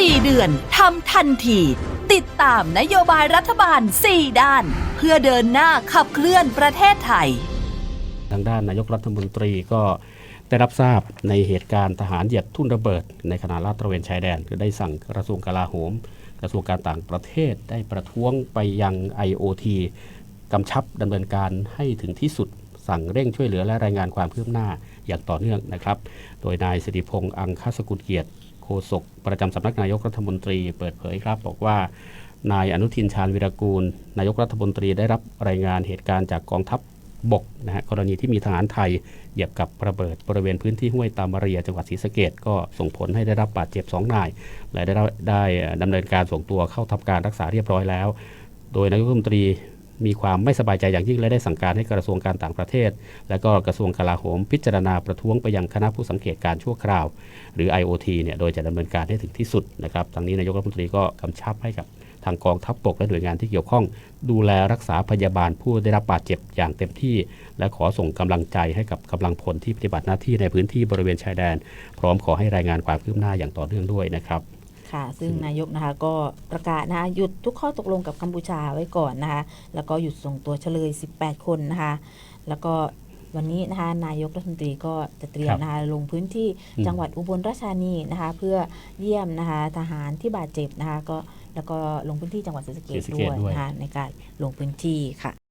4 เดือนทำทันที ติดตามนโยบายรัฐบาล 4 ด้าน เพื่อเดินหน้าขับเคลื่อนประเทศไทย ทางด้านนายกรัฐมนตรีก็ได้รับทราบในเหตุการณ์ทหารเหยียบทุ่นระเบิด ในขณะลาดตระเวนชายแดนก็ได้สั่งกระทรวงกลาโหม กระทรวงการต่างประเทศได้ประท้วงไปยัง IOT กำชับดำเนินการให้ถึงที่สุด สั่งเร่งช่วยเหลือและรายงานความคืบหน้า อย่างต่อเนื่องนะครับ โดยนายสิริพงษ์อังคสกุลเกียรติโฆษกประจำสำนักนายกรัฐมนตรีเปิดเผยครับ บอกว่านายอนุทินชาญวิรากูล นายกรัฐมนตรีได้รับรายงานเหตุการณ์จากกองทัพบกนะฮะกรณีที่มีทหารไทยเหยียบกับระเบิดบริเวณพื้นที่ห้วยตามมาเรียจังหวัดศรีสะเกดก็ส่งผลให้ได้รับบาดเจ็บสองนาย และได้ได้ดำเนินการส่งตัวเข้าทำการรักษาเรียบร้อยแล้ว โดยนายกรัฐมนตรี มีความไม่สบายใจอย่างยิ่งและได้สั่งการให้กระทรวงการต่างประเทศ และก็กระทรวงกลาโหม พิจารณาประท้วงไปยังคณะผู้สังเกตการชั่วคราว หรือ IOT เนี่ยโดยจะดำเนินการให้ถึงที่สุดนะครับทางนี้นายกรัฐมนตรีก็กำชับให้กับทางกองทัพบกและหน่วยงานที่เกี่ยวข้อง ดูแลรักษาพยาบาลผู้ได้รับบาดเจ็บอย่างเต็มที่ และขอส่งกำลังใจให้กับกำลังพลที่ปฏิบัติหน้าที่ในพื้นที่บริเวณชายแดน พร้อมขอให้รายงานความคืบหน้าอย่างต่อเนื่องด้วยนะครับ ค่ะ ซึ่งนายกนะคะก็ประกาศนะคะหยุดทุกข้อตกลงกับกัมพูชาไว้ก่อนนะคะ แล้วก็หยุดส่งตัวเฉลย 18 คนนะคะ แล้วก็วันนี้นะคะนายกรัฐมนตรีก็จะเตรียคมรับนะคะลงพื้นที่อืมจังหวัดอุบลราชธานีนะคะ เพื่อเยี่ยมนะคะทหารที่บาดเจ็บนะคะก็แล้วก็ลงพื้นที่จังหวัดศรีสะเกศรีษสะเกด้ษวยด้วยนะคะในการลงพื้นที่ค่ะ